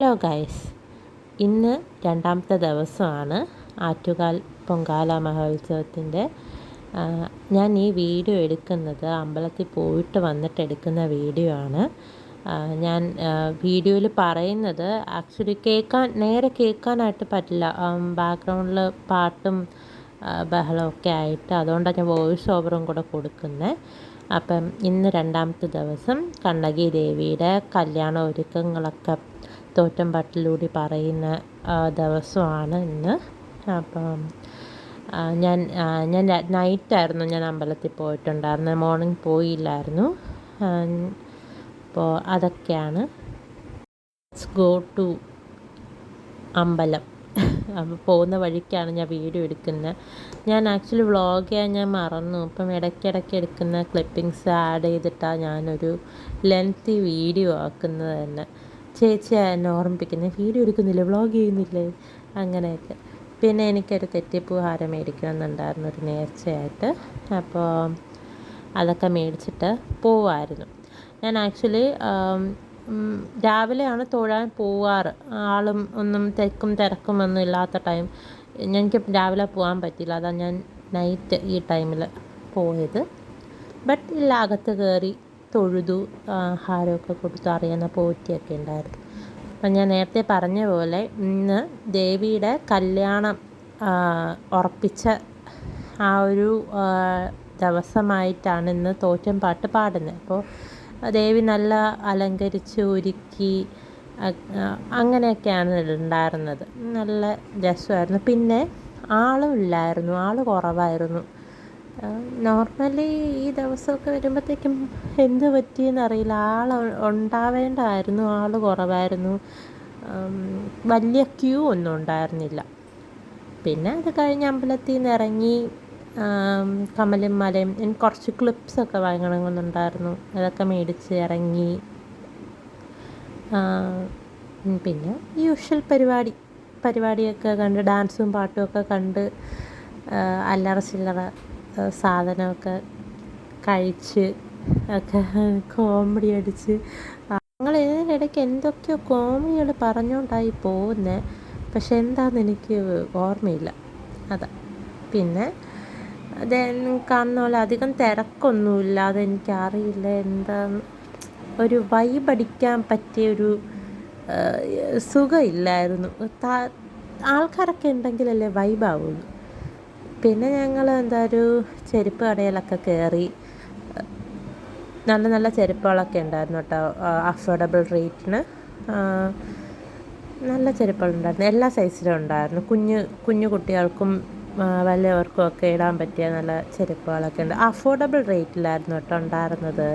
Hello guys ഇന്ന് രണ്ടാമത്തെ ദിവസമാണ് ആറ്റുകാൽ പൊങ്കാല മഹോത്സവത്തിന്റെ. ഞാൻ ഈ വീഡിയോ എടുക്കുന്നത് അമ്പലത്തിൽ പോയിട്ട് വന്നിട്ട് എടുക്കുന്ന വീഡിയോ ആണ്. ഞാൻ വീഡിയോയിൽ പറയുന്നത് ആക്ച്വലി കേൾക്കാൻ നേരെ കേൾക്കാനായിട്ട് പറ്റില്ല. ബാക്ക്ഗ്രൗണ്ടിൽ പാട്ടും ബഹളമൊക്കെ ആയിട്ട് അതുകൊണ്ടാണ് ഞാൻ വോയിസ് ഓവറും കൂടെ കൊടുക്കുന്നത് അപ്പം ഇന്ന് രണ്ടാമത്തെ ദിവസം കണ്ണകി ദേവിയുടെ കല്യാണ ഒരുക്കങ്ങളൊക്കെ തോറ്റംപാട്ടിലൂടെ പറയുന്ന ദിവസമാണ് ഇന്ന്. അപ്പം ഞാൻ ഞാൻ നൈറ്റായിരുന്നു ഞാൻ അമ്പലത്തിൽ പോയിട്ടുണ്ടായിരുന്നത്. മോർണിംഗ് പോയില്ലായിരുന്നു. അപ്പോൾ അതൊക്കെയാണ്. ഗോ ടു അമ്പലം. അപ്പോൾ പോകുന്ന വഴിക്കാണ് ഞാൻ വീഡിയോ എടുക്കുന്നത്. ഞാൻ ആക്ച്വലി വ്ളോഗ് ചെയ്യാൻ ഞാൻ മറന്നു. ഇപ്പം ഇടയ്ക്കിടയ്ക്ക് എടുക്കുന്ന ക്ലിപ്പിങ്സ് ആഡ് ചെയ്തിട്ടാണ് ഞാനൊരു ലെങ്തി വീഡിയോ ആക്കുന്നത് തന്നെ. ചേച്ചി എന്നെ ഓർമ്മിപ്പിക്കുന്നത് വീഡിയോ എടുക്കുന്നില്ലേ? വ്ളോഗ് ചെയ്യുന്നില്ലേ? അങ്ങനെയൊക്കെ. പിന്നെ എനിക്കൊരു തെറ്റിപ്പൂ ഹാരം മേടിക്കണമെന്നുണ്ടായിരുന്നു ഒരു നേർച്ചയായിട്ട്. അപ്പോൾ അതൊക്കെ മേടിച്ചിട്ട് പോവായിരുന്നു. ഞാൻ ആക്ച്വലി രാവിലെയാണ് തൊഴാൻ പോവാറ്. ആളും ഒന്നും തിരക്കും തിരക്കും ഒന്നും ഇല്ലാത്ത ടൈം. എനിക്ക് രാവിലെ പോകാൻ പറ്റില്ല അതാണ് ഞാൻ നൈറ്റ് ഈ ടൈമിൽ പോയത്. ബട്ട് ഇല്ല അകത്ത് കയറി തൊഴുതു ആഹാരമൊക്കെ കൊടുത്തു അറിയുന്ന പോറ്റിയൊക്കെ ഉണ്ടായിരുന്നു. അപ്പം ഞാൻ നേരത്തെ പറഞ്ഞ പോലെ ഇന്ന് ദേവിയുടെ കല്യാണം ഉറപ്പിച്ച ആ ഒരു ദിവസമായിട്ടാണ് ഇന്ന് തോറ്റം പാട്ട് പാടുന്നത്. അപ്പോൾ ദേവി നല്ല അലങ്കരിച്ച് ഒരുക്കി അങ്ങനെയൊക്കെയാണ് ഉണ്ടായിരുന്നത്. നല്ല രസമായിരുന്നു. പിന്നെ ആളും ഇല്ലായിരുന്നു. ആൾ കുറവായിരുന്നു. നോർമലി ഈ ദിവസമൊക്കെ വരുമ്പോഴത്തേക്കും എന്ത് പറ്റിയെന്ന് അറിയില്ല. ആൾ ഉണ്ടാവേണ്ടതായിരുന്നു ആൾ കുറവായിരുന്നു. വലിയ ക്യൂ ഒന്നും ഉണ്ടായിരുന്നില്ല. പിന്നെ അത് കഴിഞ്ഞ് അമ്പലത്തിൽ നിന്ന് ഇറങ്ങി കമലും മലയും എനിക്ക് കുറച്ച് ക്ലിപ്സൊക്കെ വാങ്ങണമെന്നുണ്ടായിരുന്നു. അതൊക്കെ മേടിച്ച് ഇറങ്ങി. പിന്നെ യൂഷ്വൽ പരിപാടി പരിപാടിയൊക്കെ കണ്ട് ഡാൻസും പാട്ടും ഒക്കെ കണ്ട് അല്ലറ ചില്ലറ സാധനമൊക്കെ കഴിച്ച് ഒക്കെ കോമഡി അടിച്ച്. ഞങ്ങൾ ഇതിനിടയ്ക്ക് എന്തൊക്കെയോ കോമഡികൾ പറഞ്ഞുകൊണ്ടായി പോകുന്നത് പക്ഷെ എന്താണെന്ന് എനിക്ക് ഓർമ്മയില്ല. അതാ. പിന്നെ അത് കാണുന്ന പോലെ അധികം തിരക്കൊന്നുമില്ല. അതെനിക്കറിയില്ല. എന്താന്ന് ഒരു വൈബടിക്കാൻ പറ്റിയൊരു സുഖമില്ലായിരുന്നു. ആൾക്കാരൊക്കെ ഉണ്ടെങ്കിലല്ലേ വൈബാവുള്ളൂ പിന്നെ ഞങ്ങൾ എന്താ ഒരു ചെരുപ്പ് കടയിലൊക്കെ കയറി നല്ല നല്ല ചെരുപ്പുകളൊക്കെ ഉണ്ടായിരുന്നു കേട്ടോ അഫോർഡബിൾ റേറ്റിന് നല്ല ചെരുപ്പുകളുണ്ടായിരുന്നു എല്ലാ സൈസിലും ഉണ്ടായിരുന്നു. കുഞ്ഞ് കുഞ്ഞു കുട്ടികൾക്കും വലിയവർക്കും ഒക്കെ ഇടാൻ പറ്റിയ നല്ല ചെരുപ്പുകളൊക്കെ ഉണ്ട്. അഫോർഡബിൾ റേറ്റിലായിരുന്നു കേട്ടോ ഉണ്ടായിരുന്നത്.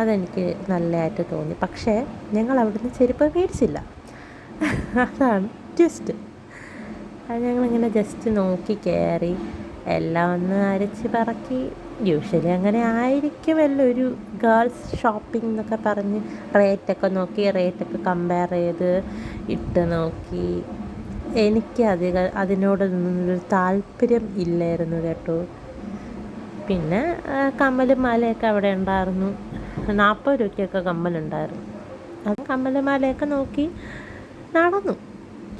അതെനിക്ക് നല്ലതായിട്ട് തോന്നി. പക്ഷേ ഞങ്ങൾ അവിടുന്ന് ചെരുപ്പ് മേടിച്ചില്ല. അതാണ് ട്വിസ്റ്റ് അത് ഞങ്ങളിങ്ങനെ ജസ്റ്റ് നോക്കി കയറി എല്ലാം ഒന്ന് അരച്ച് പറക്കി. യൂഷ്വലി അങ്ങനെ ആയിരിക്കുമല്ലോ ഒരു ഗേൾസ് ഷോപ്പിംഗ് എന്നൊക്കെ പറഞ്ഞ് റേറ്റൊക്കെ നോക്കി റേറ്റൊക്കെ കമ്പയർ ചെയ്ത് ഇട്ട് നോക്കി. എനിക്ക് അധിക അതിനോടൊന്നും താല്പര്യം ഇല്ലായിരുന്നു കേട്ടോ. പിന്നെ കമ്മലും മാലയൊക്കെ അവിടെ ഉണ്ടായിരുന്നു. നാൽപ്പത് രൂപയ്ക്കൊക്കെ കമ്മലുണ്ടായിരുന്നു. അത് കമ്മലും മാലയൊക്കെ നോക്കി നടന്നു.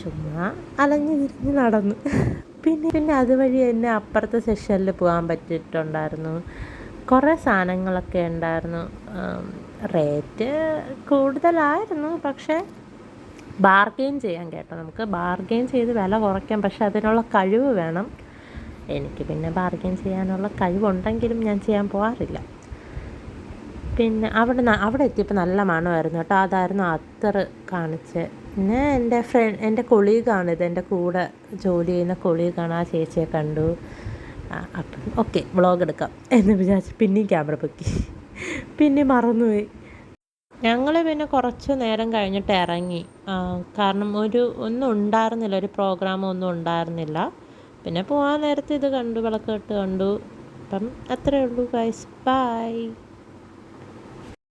ചുമ്മാ അലഞ്ഞു തിരിഞ്ഞ് നടന്നു. പിന്നെ പിന്നെ അതുവഴി എന്നെ അപ്പുറത്തെ സെഷനിൽ പോകാൻ പറ്റിയിട്ടുണ്ടായിരുന്നു. കുറേ സാധനങ്ങളൊക്കെ ഉണ്ടായിരുന്നു. റേറ്റ് കൂടുതലായിരുന്നു. പക്ഷേ ബാർഗെയിൻ ചെയ്യാൻ കേട്ടോ. നമുക്ക് ബാർഗെയിൻ ചെയ്ത് വില കുറയ്ക്കാം. പക്ഷെ അതിനുള്ള കഴിവ് വേണം. എനിക്ക് പിന്നെ ബാർഗെയിൻ ചെയ്യാനുള്ള കഴിവുണ്ടെങ്കിലും ഞാൻ ചെയ്യാൻ പോകാറില്ല പിന്നെ അവിടെ അവിടെ എത്തിയപ്പോൾ നല്ല മണമായിരുന്നു കേട്ടോ. അതായിരുന്നു അത്തർ കാണിച്ച് പിന്നെ എന്റെ ഫ്രണ്ട് എന്റെ കൊളീഗാണിത് എന്റെ കൂടെ ജോലി ചെയ്യുന്ന കൊളീഗാണ് ആ ചേച്ചിയെ കണ്ടു. അപ്പം ഓക്കെ വ്ളോഗ് എടുക്കാം എന്ന് വിചാരിച്ച് പിന്നെയും ക്യാമറ പൊക്കി. പിന്നെ മറന്നുപോയി. ഞങ്ങൾ പിന്നെ കുറച്ച് നേരം കഴിഞ്ഞിട്ട് ഇറങ്ങി. കാരണം ഒരു ഒന്നും ഉണ്ടായിരുന്നില്ല. ഒരു പ്രോഗ്രാം ഒന്നും ഉണ്ടായിരുന്നില്ല. പിന്നെ പോകാൻ നേരത്തെ ഇത് കണ്ടു വിളക്ക് കെട്ട് കണ്ടു. അപ്പം അത്രയേ ഉള്ളൂ ഗൈസ് ബൈ